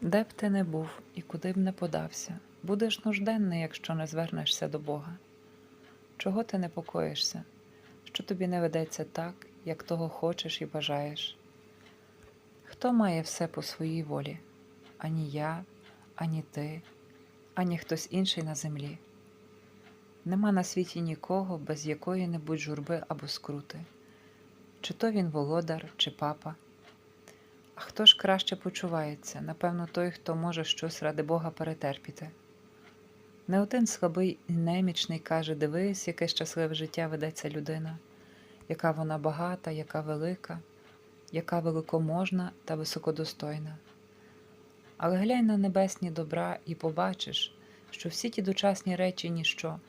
Де б ти не був і куди б не подався, будеш нужденний, якщо не звернешся до Бога. Чого ти непокоїшся, що тобі не ведеться так, як того хочеш і бажаєш? Хто має все по своїй волі? Ані я, ані ти, ані хтось інший на землі. Нема на світі нікого, без якої-небудь журби або скрути, чи то він володар, чи папа. А хто ж краще почувається? Напевно, той, хто може щось ради Бога перетерпіти. Не один слабий і немічний каже: дивись, яке щасливе життя ведеться людина, яка вона багата, яка велика, яка великоможна та високодостойна. Але глянь на небесні добра і побачиш, що всі ті дочасні речі ніщо,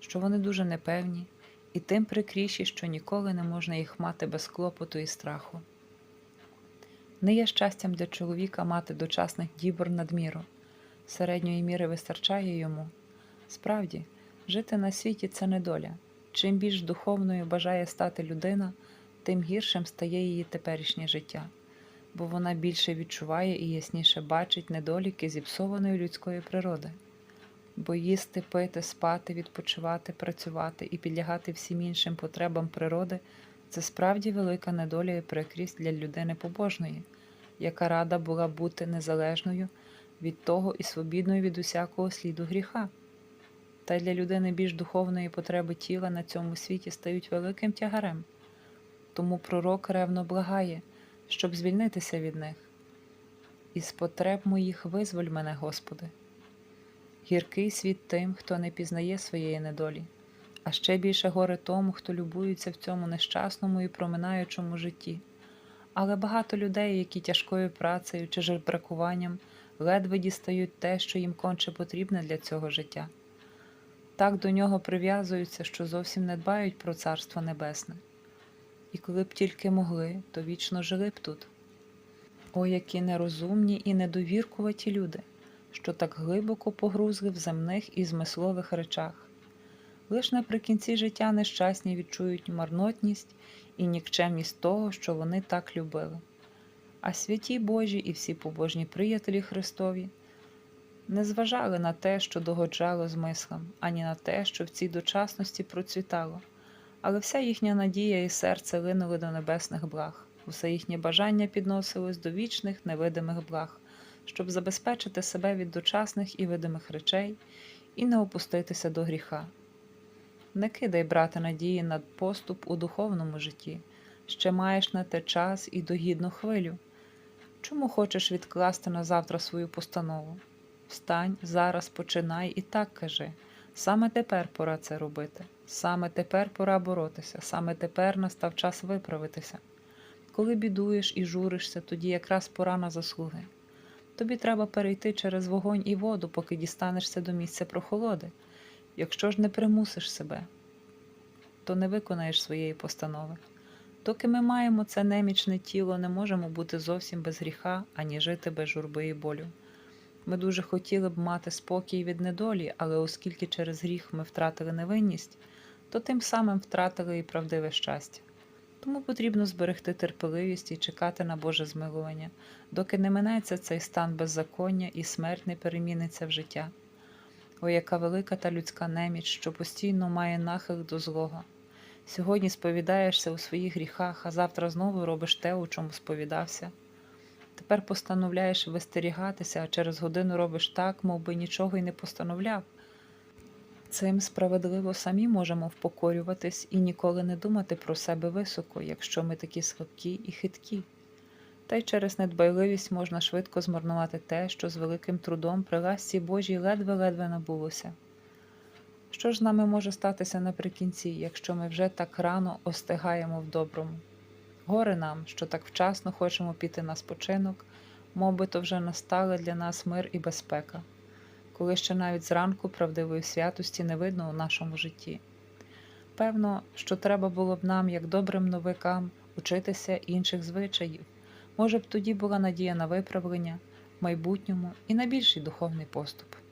що вони дуже непевні, і тим прикріші, що ніколи не можна їх мати без клопоту і страху. Не є щастям для чоловіка мати дочасних дібр надміру. Середньої міри вистачає йому. Справді, жити на світі це недоля. Чим більш духовною бажає стати людина, тим гіршим стає її теперішнє життя, бо вона більше відчуває і ясніше бачить недоліки зіпсованої людської природи. Бо їсти, пити, спати, відпочивати, працювати і підлягати всім іншим потребам природи це справді велика недоля і прикрість для людини побожної, яка рада була бути незалежною від того і свобідною від усякого сліду гріха. Та й для людини більш духовної потреби тіла на цьому світі стають великим тягарем. Тому пророк ревно благає, щоб звільнитися від них. Із потреб моїх визволь мене, Господи. Гіркий світ тим, хто не пізнає своєї недолі, а ще більше горе тому, хто любується в цьому нещасному і проминаючому житті. Але багато людей, які тяжкою працею чи жебракуванням ледве дістають те, що їм конче потрібне для цього життя. Так до нього прив'язуються, що зовсім не дбають про Царство Небесне. І коли б тільки могли, то вічно жили б тут. О, які нерозумні і недовіркуваті люди, що так глибоко погрузли в земних і змислових речах. Лиш наприкінці життя нещасні відчують марнотність і нікчемність того, що вони так любили. А святі Божі і всі побожні приятелі Христові не зважали на те, що догоджало змислам, ані на те, що в цій дочасності процвітало, але вся їхня надія і серце линули до небесних благ, усе їхнє бажання підносилось до вічних невидимих благ, щоб забезпечити себе від дочасних і видимих речей і не опуститися до гріха. Не кидай, брате, надії на поступ у духовному житті, ще маєш на те час і догідну хвилю. Чому хочеш відкласти на завтра свою постанову? Встань, зараз починай і так кажи. Саме тепер пора це робити, саме тепер пора боротися, саме тепер настав час виправитися. Коли бідуєш і журишся, тоді якраз пора на заслуги. Тобі треба перейти через вогонь і воду, поки дістанешся до місця прохолоди. Якщо ж не примусиш себе, то не виконаєш своєї постанови. Доки ми маємо це немічне тіло, не можемо бути зовсім без гріха, ані жити без журби і болю. Ми дуже хотіли б мати спокій від недолі, але оскільки через гріх ми втратили невинність, то тим самим втратили і правдиве щастя. Тому потрібно зберегти терпеливість і чекати на Боже змилування, доки не минеться цей стан беззаконня і смерть не переміниться в життя. О, яка велика та людська неміч, що постійно має нахил до злого. Сьогодні сповідаєшся у своїх гріхах, а завтра знову робиш те, у чому сповідався. Тепер постановляєш вистерігатися, а через годину робиш так, мов би нічого й не постановляв. Цим справедливо самі можемо впокорюватись і ніколи не думати про себе високо, якщо ми такі слабкі і хиткі. Та й через недбайливість можна швидко змарнувати те, що з великим трудом при ласці Божій ледве-ледве набулося. Що ж з нами може статися наприкінці, якщо ми вже так рано остигаємо в доброму? Горе нам, що так вчасно хочемо піти на спочинок, мов би то вже настали для нас мир і безпека, коли ще навіть зранку правдивої святості не видно у нашому житті. Певно, що треба було б нам, як добрим новикам, учитися інших звичаїв. Може б тоді була надія на виправлення в майбутньому і на більший духовний поступ.